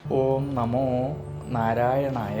ഓം നമോ നാരായണായ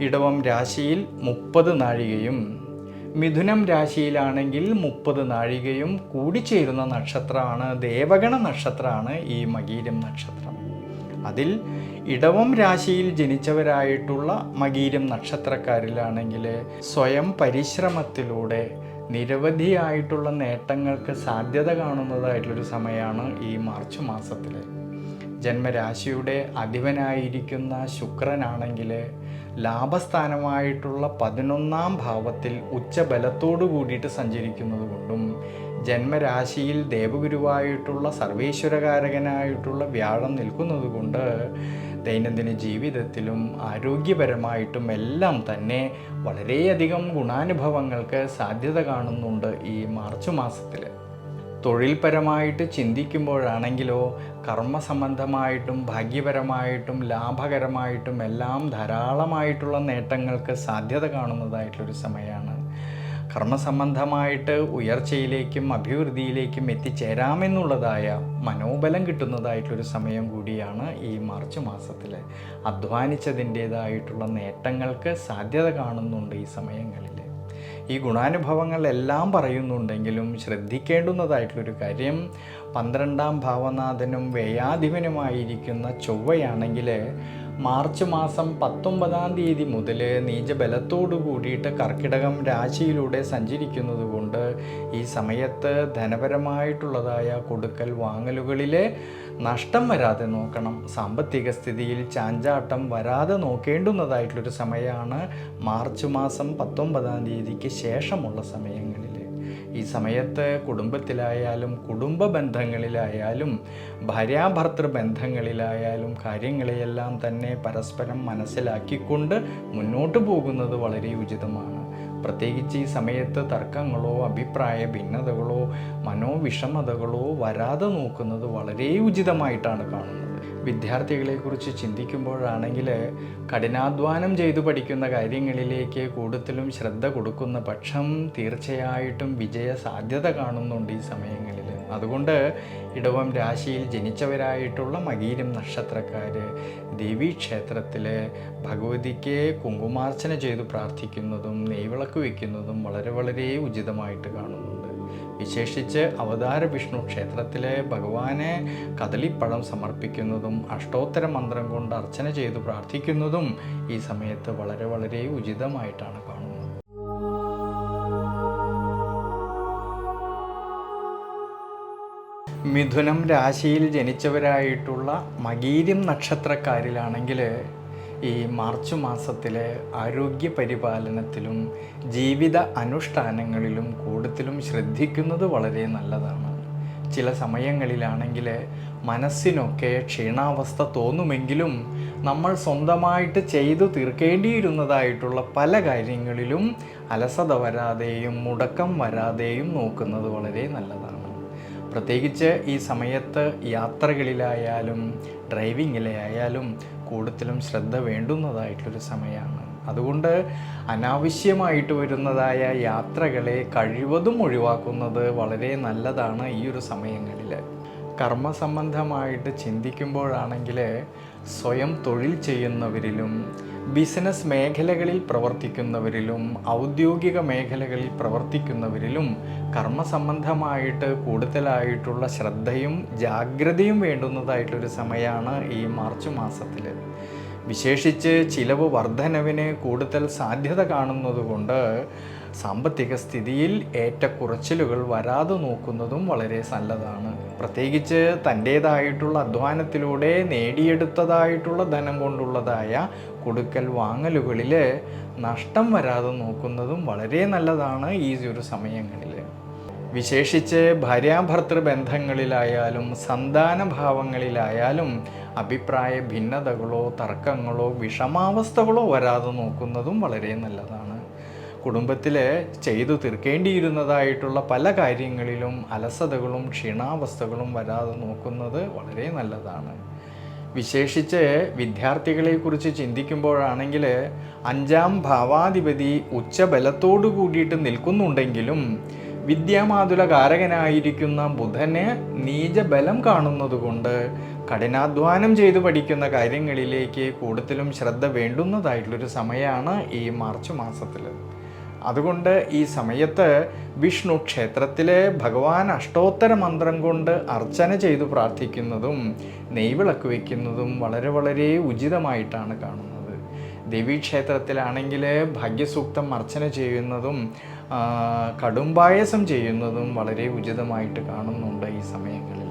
ഇടവം രാശിയിൽ മുപ്പത് നാഴികയും മിഥുനം രാശിയിലാണെങ്കിൽ മുപ്പത് നാഴികയും കൂടിച്ചേരുന്ന നക്ഷത്രമാണ് ദേവഗണ നക്ഷത്രമാണ് ഈ മകീരം നക്ഷത്രം. അതിൽ ഇടവം രാശിയിൽ ജനിച്ചവരായിട്ടുള്ള മകീരം നക്ഷത്രക്കാരിലാണെങ്കിൽ സ്വയം പരിശ്രമത്തിലൂടെ നിരവധിയായിട്ടുള്ള നേട്ടങ്ങൾക്ക് സാധ്യത കാണുന്നതായിട്ടുള്ളൊരു സമയമാണ് ഈ മാർച്ച് മാസത്തിൽ ജന്മരാശിയുടെ അധിപനായിരിക്കുന്ന ശുക്രനാണെങ്കിൽ ലാഭസ്ഥാനമായിട്ടുള്ള പതിനൊന്നാം ഭാവത്തിൽ ഉച്ചബലത്തോടു കൂടിയിട്ട് സഞ്ചരിക്കുന്നത് കൊണ്ടും ജന്മരാശിയിൽ ദേവഗുരുവായിട്ടുള്ള സർവേശ്വരകാരകനായിട്ടുള്ള വ്യാഴം നിൽക്കുന്നതുകൊണ്ട് ദൈനംദിന ജീവിതത്തിലും ആരോഗ്യപരമായിട്ടും എല്ലാം തന്നെ വളരെയധികം ഗുണാനുഭവങ്ങൾക്ക് സാധ്യത കാണുന്നുണ്ട് ഈ മാർച്ച് മാസത്തിൽ തൊഴിൽപരമായിട്ട് ചിന്തിക്കുമ്പോഴാണെങ്കിലോ കർമ്മസംബന്ധമായിട്ടും ഭാഗ്യപരമായിട്ടും ലാഭകരമായിട്ടും എല്ലാം ധാരാളമായിട്ടുള്ള നേട്ടങ്ങൾക്ക് സാധ്യത കാണുന്നതായിട്ടുള്ളൊരു സമയമാണ്. കർമ്മസംബന്ധമായിട്ട് ഉയർച്ചയിലേക്കും അഭിവൃദ്ധിയിലേക്കും എത്തിച്ചേരാമെന്നുള്ളതായ മനോബലം കിട്ടുന്നതായിട്ടുള്ളൊരു സമയം കൂടിയാണ് ഈ മാർച്ച് മാസത്തിൽ അധ്വാനിച്ചതിന്റേതായിട്ടുള്ള നേട്ടങ്ങൾക്ക് സാധ്യത കാണുന്നുണ്ട് ഈ സമയങ്ങളിൽ ഈ ഗുണാനുഭവങ്ങളെല്ലാം പറയുന്നുണ്ടെങ്കിലും ശ്രദ്ധിക്കേണ്ടുന്നതായിട്ടുള്ളൊരു കാര്യം പന്ത്രണ്ടാം ഭാവനാഥനും വ്യയാധിപനുമായിരിക്കുന്ന ചൊവ്വയാണെങ്കിൽ മാർച്ച് മാസം പത്തൊമ്പതാം തീയതി മുതൽ നീചബലത്തോടു കൂടിയിട്ട് കർക്കിടകം രാശിയിലൂടെ സഞ്ചരിക്കുന്നത് കൊണ്ട് ഈ സമയത്ത് ധനപരമായിട്ടുള്ളതായ കൊടുക്കൽ വാങ്ങലുകളിൽ നഷ്ടം വരാതെ നോക്കണം. സാമ്പത്തിക സ്ഥിതിയിൽ ചാഞ്ചാട്ടം വരാതെ നോക്കേണ്ടുന്നതായിട്ടുള്ളൊരു സമയമാണ് മാർച്ച് മാസം പത്തൊമ്പതാം തീയതിക്ക് ശേഷമുള്ള സമയങ്ങളിൽ. ഈ സമയത്ത് കുടുംബത്തിലായാലും കുടുംബ ബന്ധങ്ങളിലായാലും ഭാര്യാഭർത്തൃ ബന്ധങ്ങളിലായാലും കാര്യങ്ങളെയെല്ലാം തന്നെ പരസ്പരം മനസ്സിലാക്കിക്കൊണ്ട് മുന്നോട്ട് പോകുന്നത് വളരെ ഉചിതമാണ്. പ്രത്യേകിച്ച് ഈ സമയത്ത് തർക്കങ്ങളോ അഭിപ്രായ ഭിന്നതകളോ മനോവിഷമതകളോ വരാതെ നോക്കുന്നത് വളരെ ഉചിതമായിട്ടാണ് കാണുന്നത്. വിദ്യാർത്ഥികളെക്കുറിച്ച് ചിന്തിക്കുമ്പോഴാണെങ്കിൽ കഠിനാധ്വാനം ചെയ്തു പഠിക്കുന്ന കാര്യങ്ങളിലേക്ക് കൂടുതലും ശ്രദ്ധ കൊടുക്കുന്ന പക്ഷം തീർച്ചയായിട്ടും വിജയ സാധ്യത കാണുന്നുണ്ട് ഈ സമയങ്ങളിൽ. അതുകൊണ്ട് ഇടവം രാശിയിൽ ജനിച്ചവരായിട്ടുള്ള മകീരം നക്ഷത്രക്കാർ ദേവീക്ഷേത്രത്തിൽ ഭഗവതിക്ക് കുങ്കുമാർച്ചന ചെയ്ത് പ്രാർത്ഥിക്കുന്നതും നെയ്വിളക്ക് വയ്ക്കുന്നതും വളരെ വളരെ ഉചിതമായിട്ട് കാണുന്നുണ്ട്. വിശേഷിച്ച് അവതാര വിഷ്ണു ക്ഷേത്രത്തിലെ ഭഗവാനെ കദളിപ്പഴം സമർപ്പിക്കുന്നതും അഷ്ടോത്തര മന്ത്രം കൊണ്ട് അർച്ചന ചെയ്ത് പ്രാർത്ഥിക്കുന്നതും ഈ സമയത്ത് വളരെ വളരെ ഉചിതമായിട്ടാണ് കാണുന്നത്. മിഥുനം രാശിയിൽ ജനിച്ചവരായിട്ടുള്ള മകീര്യം നക്ഷത്രക്കാരിലാണെങ്കിൽ ഈ മാർച്ച് മാസത്തിലെ ആരോഗ്യ പരിപാലനത്തിലും ജീവിത അനുഷ്ഠാനങ്ങളിലും കൂടുതലും ശ്രദ്ധിക്കുന്നത് വളരെ നല്ലതാണ്. ചില സമയങ്ങളിലാണെങ്കിൽ മനസ്സിനൊക്കെ ക്ഷീണാവസ്ഥ തോന്നുമെങ്കിലും നമ്മൾ സ്വന്തമായിട്ട് ചെയ്തു തീർക്കേണ്ടിയിരുന്നതായിട്ടുള്ള പല കാര്യങ്ങളിലും അലസത വരാതെയും മുടക്കം വരാതെയും നോക്കുന്നത് വളരെ നല്ലതാണ്. പ്രത്യേകിച്ച് ഈ സമയത്ത് യാത്രകളിലായാലും ഡ്രൈവിങ്ങിലായാലും കൂടുതലും ശ്രദ്ധ വേണ്ടുന്നതായിട്ടൊരു സമയമാണ്. അതുകൊണ്ട് അനാവശ്യമായിട്ട് വരുന്നതായ യാത്രകളെ കഴിവതും ഒഴിവാക്കുന്നത് വളരെ നല്ലതാണ് ഈ ഒരു സമയങ്ങളിൽ കർമ്മസംബന്ധമായിട്ട് ചിന്തിക്കുമ്പോഴാണെങ്കിൽ സ്വയം തൊഴിൽ ചെയ്യുന്നവരിലും ബിസിനസ് മേഖലകളിൽ പ്രവർത്തിക്കുന്നവരിലും ഔദ്യോഗിക മേഖലകളിൽ പ്രവർത്തിക്കുന്നവരിലും കർമ്മസംബന്ധമായിട്ട് കൂടുതലായിട്ടുള്ള ശ്രദ്ധയും ജാഗ്രതയും വേണ്ടുന്നതായിട്ടൊരു സമയമാണ് ഈ മാർച്ച് മാസത്തിൽ വിശേഷിച്ച് ചിലവ് വർധനവിന് കൂടുതൽ സാധ്യത കാണുന്നതുകൊണ്ട് സാമ്പത്തിക സ്ഥിതിയിൽ ഏറ്റക്കുറച്ചിലുകൾ വരാതെ നോക്കുന്നതും വളരെ നല്ലതാണ്. പ്രത്യേകിച്ച് തന്റേതായിട്ടുള്ള അധ്വാനത്തിലൂടെ നേടിയെടുത്തതായിട്ടുള്ള ധനം കൊണ്ടുള്ളതായ കൊടുക്കൽ വാങ്ങലുകളിൽ നഷ്ടം വരാതെ നോക്കുന്നതും വളരെ നല്ലതാണ് ഈ ഒരു സമയങ്ങളിൽ വിശേഷിച്ച് ഭാര്യാഭർത്തൃ ബന്ധങ്ങളിലായാലും സന്താന ഭാവങ്ങളിലായാലും അഭിപ്രായ ഭിന്നതകളോ തർക്കങ്ങളോ വിഷമാവസ്ഥകളോ വരാതെ നോക്കുന്നതും വളരെ നല്ലതാണ്. കുടുംബത്തിൽ ചെയ്തു തീർക്കേണ്ടിയിരുന്നതായിട്ടുള്ള പല കാര്യങ്ങളിലും അലസതകളും ക്ഷീണാവസ്ഥകളും വരാതെ നോക്കുന്നത് വളരെ നല്ലതാണ്. വിശേഷിച്ച് വിദ്യാർത്ഥികളെക്കുറിച്ച് ചിന്തിക്കുമ്പോഴാണെങ്കിൽ അഞ്ചാം ഭാവാധിപതി ഉച്ചബലത്തോടു കൂടിയിട്ട് നിൽക്കുന്നുണ്ടെങ്കിലും വിദ്യാമാതുല കാരകനായിരിക്കുന്ന ബുധന് നീചബലം കാണുന്നതുകൊണ്ട് കഠിനാധ്വാനം ചെയ്തു പഠിക്കുന്ന കാര്യങ്ങളിലേക്ക് കൂടുതലും ശ്രദ്ധ വേണ്ടുന്നതായിട്ടുള്ളൊരു സമയമാണ് ഈ മാർച്ച് മാസത്തിൽ അതുകൊണ്ട് ഈ സമയത്ത് വിഷ്ണു ക്ഷേത്രത്തിലെ ഭഗവാൻ അഷ്ടോത്തര മന്ത്രം കൊണ്ട് അർച്ചന ചെയ്തു പ്രാർത്ഥിക്കുന്നതും നെയ്വിളക്ക് വയ്ക്കുന്നതും വളരെ വളരെ ഉചിതമായിട്ടാണ് കാണുന്നത്. ദേവീക്ഷേത്രത്തിലാണെങ്കിൽ ഭാഗ്യസൂക്തം അർച്ചന ചെയ്യുന്നതും കടുംബായസം ചെയ്യുന്നതും വളരെ ഉചിതമായിട്ട് കാണുന്നുണ്ട് ഈ സമയങ്ങളിൽ